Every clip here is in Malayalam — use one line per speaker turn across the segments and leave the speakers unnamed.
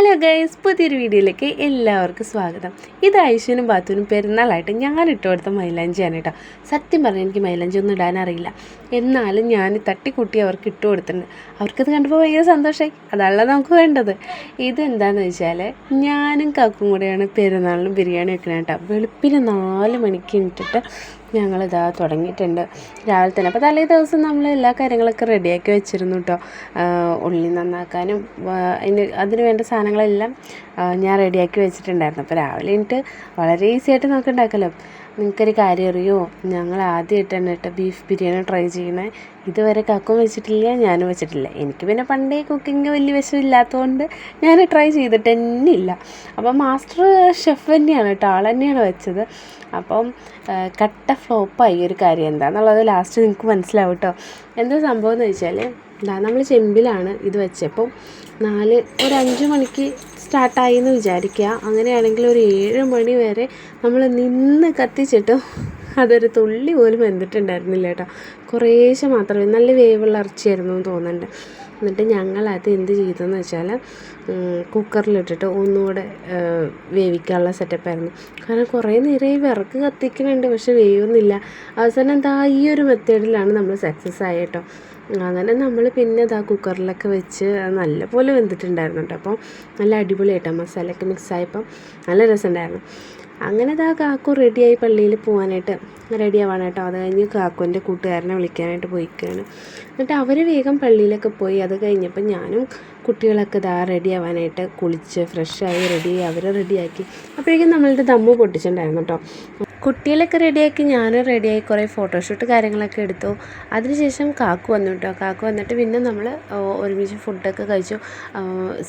ഹലോ ഗൈസ് പുതിയൊരു വീഡിയോയിലേക്ക് എല്ലാവർക്കും സ്വാഗതം. ഇത് ഐശ്വനും ബാത്തുവിനും പെരുന്നാളായിട്ട് ഞാൻ ഇട്ട് കൊടുത്ത മൈലാഞ്ചിയാണ് കേട്ടോ സത്യം പറഞ്ഞാൽ എനിക്ക് മൈലാഞ്ചി ഒന്നും ഇടാൻ അറിയില്ല. എന്നാലും ഞാൻ തട്ടിക്കൂട്ടി അവർക്ക് ഇട്ട് കൊടുത്തിട്ടുണ്ട്. അവർക്കത് കണ്ടപ്പോൾ ഭയങ്കര സന്തോഷമായി അതാണല്ലോ നമുക്ക് വേണ്ടത്. ഇതെന്താണെന്ന് വെച്ചാൽ ഞാനും കാക്കും കൂടെയാണ് പെരുന്നാളിനും ബിരിയാണി വെക്കണേ കേട്ടോ. വെളുപ്പിന് നാല് മണിക്ക് ഇട്ടിട്ട് ഞങ്ങളിതാ തുടങ്ങിയിട്ടുണ്ട്. രാവിലെ തന്നെ. അപ്പോൾ തലേ ദിവസം നമ്മൾ എല്ലാ കാര്യങ്ങളൊക്കെ റെഡിയാക്കി വെച്ചിരുന്നു കേട്ടോ. ഉള്ളി നന്നാക്കാനും അതിന് അതിന് വേണ്ട സാധനങ്ങളെല്ലാം ഞാൻ റെഡിയാക്കി വെച്ചിട്ടുണ്ടായിരുന്നു. അപ്പോൾ രാവിലെ എനിക്ക് വളരെ ഈസി ആയിട്ട് നമുക്ക് ഉണ്ടാക്കല്ലോ നിങ്ങൾക്കൊരു കാര്യം അറിയോ? ഞങ്ങൾ ആദ്യമായിട്ടാണ് കേട്ടോ ബീഫ് ബിരിയാണി ട്രൈ ചെയ്യണേ ഇതുവരെ കക്കും വെച്ചിട്ടില്ല ഞാനും വെച്ചിട്ടില്ല. എനിക്ക് പിന്നെ പണ്ടേ കുക്കിംഗ് വലിയ വശമില്ലാത്തതുകൊണ്ട് ഞാൻ ട്രൈ ചെയ്തിട്ട് തന്നെ ഇല്ല. അപ്പം മാസ്റ്റർ ഷെഫ് തന്നെയാണ് കേട്ടോ ആൾ തന്നെയാണ് വെച്ചത്. അപ്പം കട്ട ഫ്ലോപ്പായി ഒരു കാര്യം എന്താണെന്നുള്ളത് ലാസ്റ്റ് നിങ്ങൾക്ക് മനസ്സിലാവും കേട്ടോ. എന്താ സംഭവം എന്ന് വെച്ചാൽ എന്താ നമ്മൾ ചെമ്പിലാണ് ഇത് വെച്ചപ്പോൾ നാല് ഒരു അഞ്ച് മണിക്ക് സ്റ്റാർട്ടായി എന്ന് വിചാരിക്കുക. അങ്ങനെയാണെങ്കിൽ ഒരു ഏഴ് മണി വരെ നമ്മൾ നിന്ന് കത്തിച്ചിട്ടും അതൊരു തുള്ളി പോലും വെന്തിട്ടുണ്ടായിരുന്നില്ല കേട്ടോ. കുറേശ്ശെ മാത്രമേ നല്ല വേവുള്ള ഇറച്ചിയായിരുന്നു എന്ന് തോന്നുന്നുണ്ട് എന്നിട്ട് ഞങ്ങൾ അത് എന്ത് ചെയ്തെന്ന് വെച്ചാൽ കുക്കറിലിട്ടിട്ട് ഒന്നുകൂടെ വേവിക്കാനുള്ള സെറ്റപ്പായിരുന്നു കാരണം കുറേ നേരം ഈ വിറക്ക് കത്തിക്കുന്നുണ്ട് പക്ഷെ വേവുന്നില്ല അവസാനം എന്താ ഈ ഒരു മെത്തേഡിലാണ് നമ്മൾ സക്സസ് ആയത് കേട്ടോ. അങ്ങനെ നമ്മൾ പിന്നെ ഇതാ കുക്കറിലൊക്കെ വെച്ച് നല്ല നല്ലപോലെ വെന്തിട്ടുണ്ടായിരുന്നു കേട്ടോ. അപ്പോൾ നല്ല അടിപൊളിയായിട്ടോ മസാലയൊക്കെ മിക്സ് ആയപ്പോൾ നല്ല രസമുണ്ടായിരുന്നു. അങ്ങനെ ഇതാ കാക്കു റെഡിയായി പള്ളിയിൽ പോകാനായിട്ട് റെഡി ആവാണ് കേട്ടോ. അത് കഴിഞ്ഞ് കാക്കുവിന്റെ കൂട്ടുകാരനെ വിളിക്കാനായിട്ട് പോയിക്കുകയാണ് എന്നിട്ട് അവർ വേഗം പള്ളിയിലൊക്കെ പോയി. അത് കഴിഞ്ഞപ്പോൾ ഞാനും കുട്ടികളൊക്കെ ഇതാ റെഡിയാവാനായിട്ട് കുളിച്ച് ഫ്രഷായി റെഡി അവരെ റെഡിയാക്കി അപ്പോഴേക്കും നമ്മളുടെ ദമ്മ് പൊട്ടിച്ചിട്ടുണ്ടായിരുന്നു കേട്ടോ. കുട്ടികളൊക്കെ റെഡിയാക്കി ഞാനും റെഡിയായി കുറേ ഫോട്ടോഷൂട്ട് കാര്യങ്ങളൊക്കെ എടുത്തു. അതിനുശേഷം കാക്കു വന്നു കേട്ടോ. കാക്കു വന്നിട്ട് പിന്നെ നമ്മൾ ഒരുമിച്ച് ഫുഡൊക്കെ കഴിച്ചു.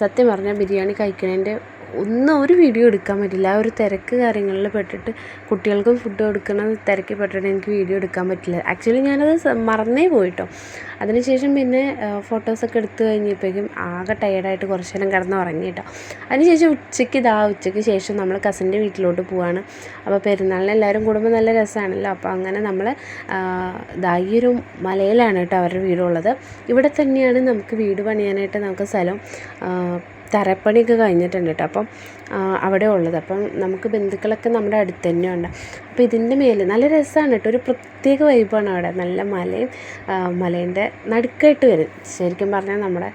സത്യം പറഞ്ഞാൽ ബിരിയാണി കഴിക്കണതിന്റെ ഒന്നും ഒരു വീഡിയോ എടുക്കാൻ പറ്റില്ല. ആ ഒരു തിരക്ക് കാര്യങ്ങളിൽ പെട്ടിട്ട് കുട്ടികൾക്കും ഫുഡ് കൊടുക്കണ തിരക്കിൽ പെട്ടിട്ട് എനിക്ക് വീഡിയോ എടുക്കാൻ പറ്റില്ല. ആക്ച്വലി ഞാനത് മറന്നേ പോയിട്ടോ. അതിനുശേഷം പിന്നെ ഫോട്ടോസൊക്കെ എടുത്തു കഴിഞ്ഞപ്പോഴേക്കും ആകെ ടയേർഡായിട്ട് കുറച്ച് നേരം കിടന്ന് ഉറങ്ങി കേട്ടോ. അതിനുശേഷം ഉച്ചയ്ക്ക് ഇതാ ഉച്ചയ്ക്ക് ശേഷം നമ്മൾ കസിന്റെ വീട്ടിലോട്ട് പോവാണ്. അപ്പോൾ പെരുന്നാളിന് എല്ലാവരും കൂടുമ്പോൾ നല്ല രസമാണല്ലോ അപ്പോൾ അങ്ങനെ നമ്മൾ ഇതാ ഈ ഒരു മലയിലാണ് കേട്ടോ അവരുടെ വീടുള്ളത്. ഇവിടെ തന്നെയാണ് നമുക്ക് വീട് പണിയാനായിട്ട് നമുക്ക് സ്ഥലം. തറപ്പണിയൊക്കെ കഴിഞ്ഞിട്ടുണ്ട് കേട്ടോ. അപ്പം അവിടെ ഉള്ളത്. അപ്പം നമുക്ക് ബന്ധുക്കളൊക്കെ നമ്മുടെ അടുത്ത് തന്നെ ഉണ്ട്. അപ്പോൾ ഇതിന്റെ മേലെ നല്ല രസമാണ് കേട്ടോ. ഒരു പ്രത്യേക വൈബാണ് അവിടെ. നല്ല മലയും മലേന്റെ നടുക്കായിട്ട് വരും. ശരിക്കും പറഞ്ഞാൽ നമ്മുടെ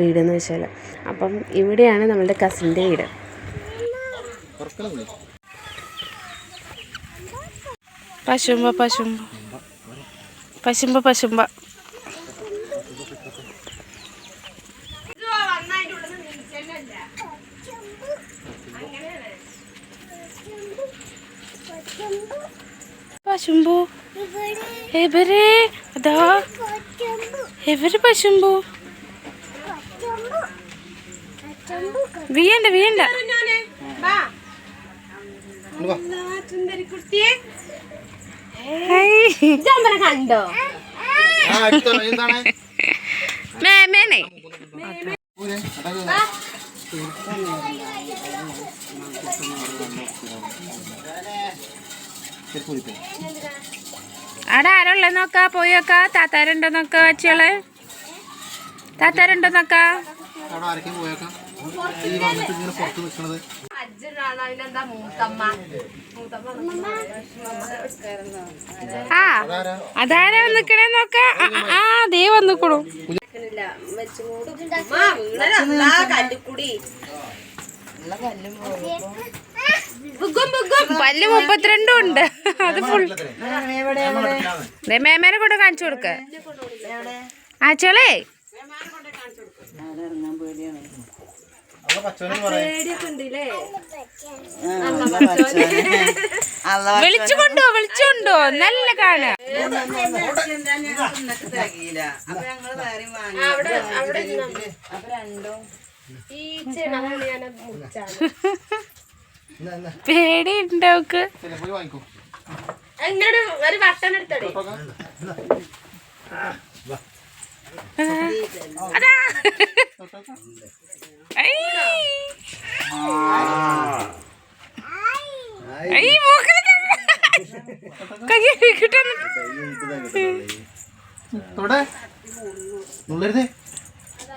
വീടെന്ന് വെച്ചാൽ. അപ്പം ഇവിടെയാണ് നമ്മളുടെ കസിന്റെ വീട്. പശുമ്പ പശുമ്പ. പശുമ്പ പശുമ്പ. പശുമ്പു? എവരെ? അതാ. എവര് പശുമ്പു? വീയണ്ട വീയണ്ട.
കണ്ടോ?
മേമേനെ അവിടെ ആരുള്ള നോക്കാ പോയി നോക്കാ താത്താരുണ്ടോ നോക്കാ അച്ചികൾ താത്താരുണ്ടോ നോക്കാ ആ അതാരാ നിക്കണേ നോക്ക ആ, ദേ വന്നിക്കണു
കല്ലുക്കുടി
പല്ല് മുപ്പത്തിരണ്ടും ഉണ്ട്. അത് ഫുൾ മേമേനെ കൊണ്ട് കാണിച്ചു കൊടുക്ക. ആ ചെളേ.
അവിടെ പച്ചവനും പറയാം
വിളിച്ചു കൊണ്ടോ വിളിച്ചു കൊണ്ടോ നല്ല കാണാ ഈ ഉണ്ടോക്ക്
ഞാൻ വാങ്ങിക്കോ.
എന്നോട് ഒരു വട്ടം എടുത്തടേ
അതാ.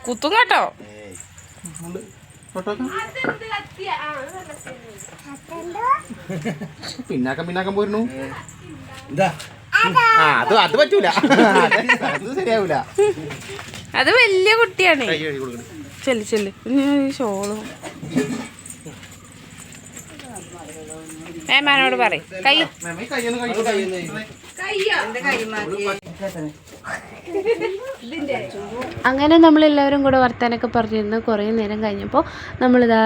കുത്തും കേട്ടോ.
പിന്നാക്കം പിന്നാക്കം പോയിരുന്നു ആ അത് അത് പറ്റൂല. അത് ശരിയാവൂല.
അത് വലിയ കുട്ടിയാണ്. ചെല്ലു ചെല്ലു. ഷോളും. ഏമാനോട് പറയും. കൈ.
കൈ
അങ്ങനെ നമ്മൾ എല്ലാവരും കൂടെ വർത്താനൊക്കെ പറഞ്ഞിരുന്നു. കുറേ നേരം കഴിഞ്ഞപ്പോൾ നമ്മളിതാ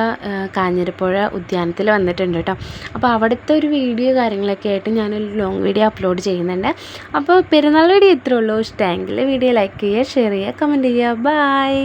കാഞ്ഞിരപ്പുഴ ഉദ്യാനത്തിൽ വന്നിട്ടുണ്ട് കേട്ടോ. അപ്പോൾ അവിടുത്തെ ഒരു വീഡിയോ കാര്യങ്ങളൊക്കെ ആയിട്ട് ഞാനൊരു ലോങ് വീഡിയോ അപ്ലോഡ് ചെയ്യുന്നുണ്ട്. അപ്പോൾ പെരുന്നാൾ വീഡിയോ ഇത്രേ ഉള്ളൂ. ഇഷ്ടമെങ്കിൽ വീഡിയോ ലൈക്ക് ചെയ്യുക ഷെയർ ചെയ്യുക കമന്റ് ചെയ്യുക. ബൈ